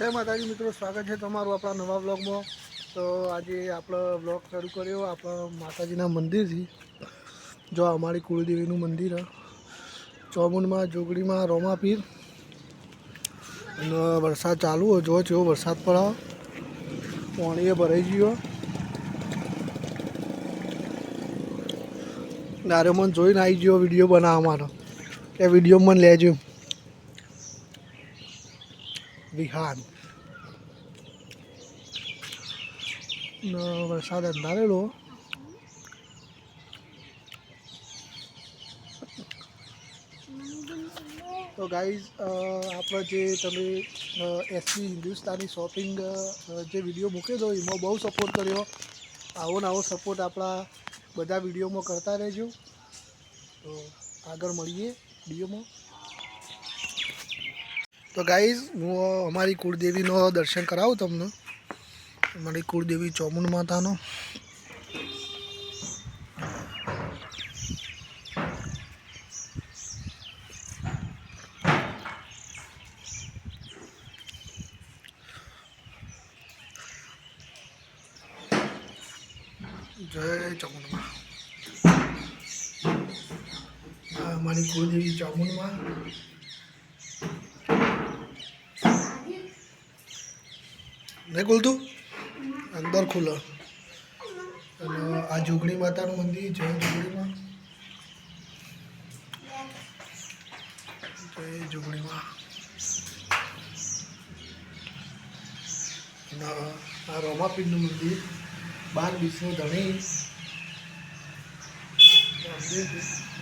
જય માતાજી મિત્રો, સ્વાગત છે તમારું આપણા નવા બ્લોગમાં તો આજે આપણો બ્લોગ શરૂ કર્યો, આપણા માતાજીના મંદિરથી. જો અમારી કુળદેવીનું મંદિર. ચોમુંડમાં, જોગડીમાં, રોમાપીર. અને વરસાદ ચાલુ હોય જો જેવો વરસાદ પડાવો પાણીએ ભરાઈ ગયો નારે મને જોઈને આવી ગયો વીડિયો બનાવવા મારો એ વીડિયો મને લેજો ને વરસાદ અંધારેલો. તો ગાઈઝ આપણે જે તમે એસપી હિન્દુસ્તાની શોપિંગ જે વીડિયો મૂકેલો એમાં બહુ સપોર્ટ કર્યો. આવો ને આવો સપોર્ટ આપણા બધા વિડીયોમાં કરતા રહેજો. તો આગળ મળીએ વિડીયોમાં તો ગાઈઝ, હું અમારી કુળદેવીનો દર્શન કરાવું તમને. અમારી કુળદેવી ચોમુંડ માતાનો. જય ચામુંડમાં. અમારી કુળદેવી ચામુંડમાં. નહીં ખુલતું અંદર ખુલે. અને આ જોગણી માતાનું મંદિર જય જોગણીમાં. જય જોગણીમાં. અને આ રોમાપીરનું મંદિર, બાર વિષ્ણુ ધણી. મંદિર.